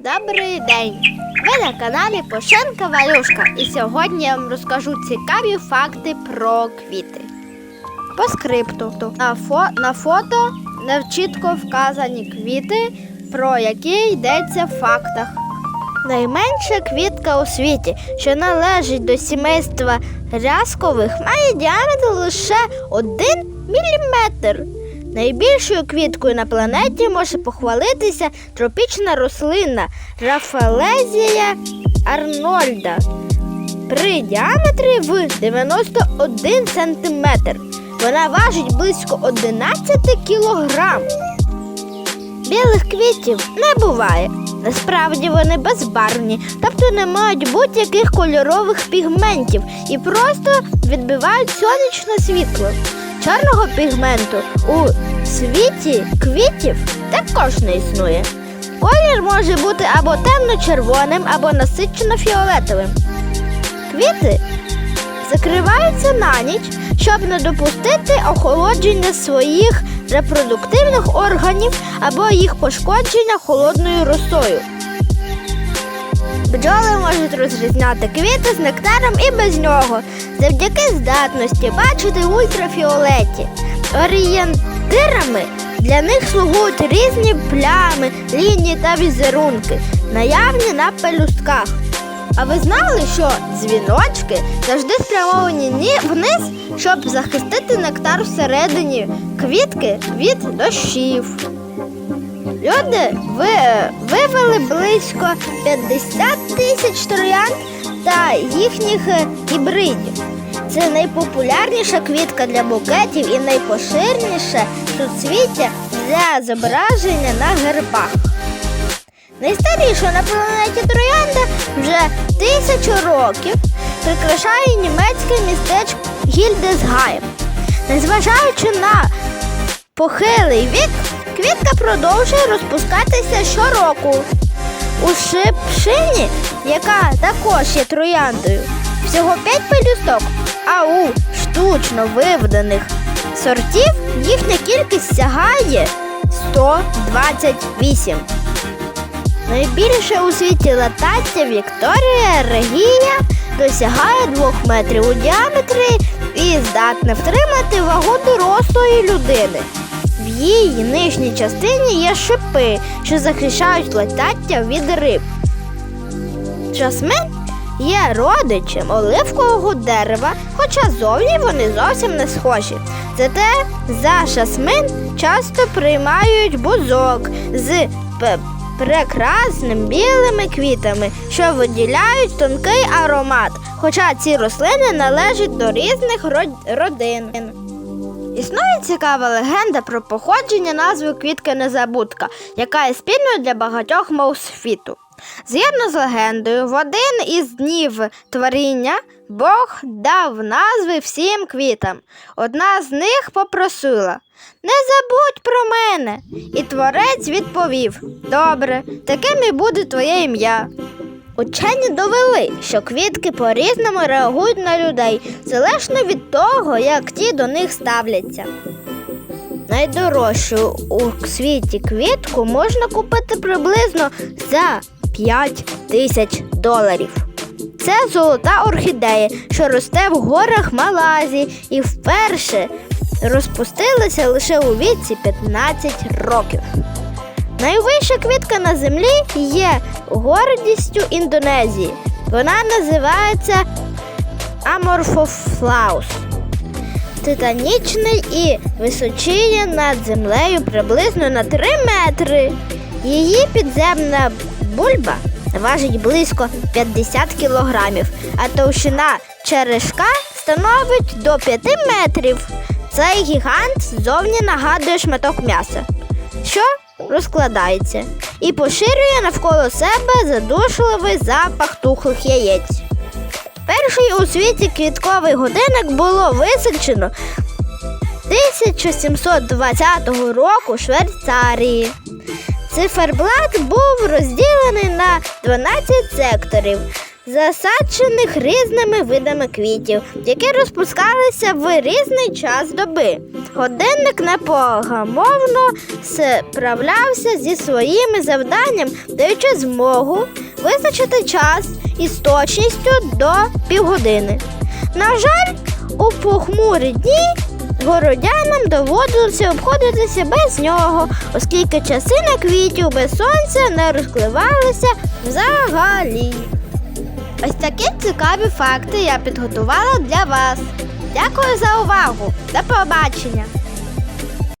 Добрий день! Ви на каналі Пошенка Валюшка. І сьогодні я вам розкажу цікаві факти про квіти. По скрипту. На, фо- на фото не чітко вказані квіти, про які йдеться в фактах. Найменша квітка у світі, що належить до сімейства рязкових, має діаметр лише 1 мм. Найбільшою квіткою на планеті може похвалитися тропічна рослина Рафалезія Арнольда при діаметрі в 91 см. Вона важить близько 11 кілограм. Білих квітів не буває. Насправді вони безбарвні, тобто не мають будь-яких кольорових пігментів і просто відбивають сонячне світло. Чорного пігменту у світі квітів також не існує. Колір може бути або темно-червоним, або насичено фіолетовим. Квіти закриваються на ніч, щоб не допустити охолодження своїх репродуктивних органів або їх пошкодження холодною росою. Бджоли можуть розрізняти квіти з нектаром і без нього, завдяки здатності бачити в ультрафіолеті. Орієнтирами для них слугують різні плями, лінії та візерунки, наявні на пелюстках. А ви знали, що дзвіночки завжди спрямовані вниз, щоб захистити нектар всередині квітки від дощів. Люди ви, вивели близько 50 тисяч троянд та їхніх гібридів. Це найпопулярніша квітка для букетів і найпоширеніше суцвіття для зображення на гербах. Найстаріша на планеті Троянда вже тисячу років прикрашає німецьке містечко Гільдесгайм. Незважаючи на похилий вік, квітка продовжує розпускатися щороку. У шипшині, яка також є трояндою, всього 5 пелюсток, а у штучно виведених сортів їхня кількість сягає 128. Найбільше у світі латаття Вікторія Регія досягає 2 метрів у діаметрі і здатна втримати вагу дорослої людини. Її нижній частині є шипи, що захищають латаття від риб. Жасмин є родичем оливкового дерева, хоча зовні вони зовсім не схожі. Зате за жасмин часто приймають бузок з прекрасним білими квітами, що виділяють тонкий аромат, хоча ці рослини належать до різних родин. Існує цікава легенда про походження назви квітки Незабудка, яка є спільною для багатьох мов світу. Згідно з легендою, в один із днів творіння Бог дав назви всім квітам. Одна з них попросила Не забудь про мене. І творець відповів Добре, таким і буде твоє ім'я. Учені довели, що квітки по-різному реагують на людей, залежно від того, як ті до них ставляться. Найдорожчу у світі квітку можна купити приблизно за 5 тисяч доларів. Це золота орхідея, що росте в горах Малайзії і вперше розпустилася лише у віці 15 років. Найвища квітка на землі є гордістю Індонезії. Вона називається Аморфофлаус. Титанічний і височіє над землею приблизно на 3 метри. Її підземна бульба важить близько 50 кілограмів, а товщина черешка становить до 5 метрів. Цей гігант ззовні нагадує шматок м'яса, що розкладається і поширює навколо себе задушливий запах тухлих яєць. Перший у світі квітковий годинник було висаджено 1720 року в Швейцарії. Циферблат був розділений на 12 секторів засаджених різними видами квітів, які розпускалися в різний час доби. Годинник непогамовно справлявся зі своїми завданням, даючи змогу визначити час із точністю до півгодини. На жаль, у похмурі дні городянам доводилося обходитися без нього, оскільки часини квітів без сонця не розкливалися взагалі. Ось такі цікаві факти я підготувала для вас. Дякую за увагу. До побачення!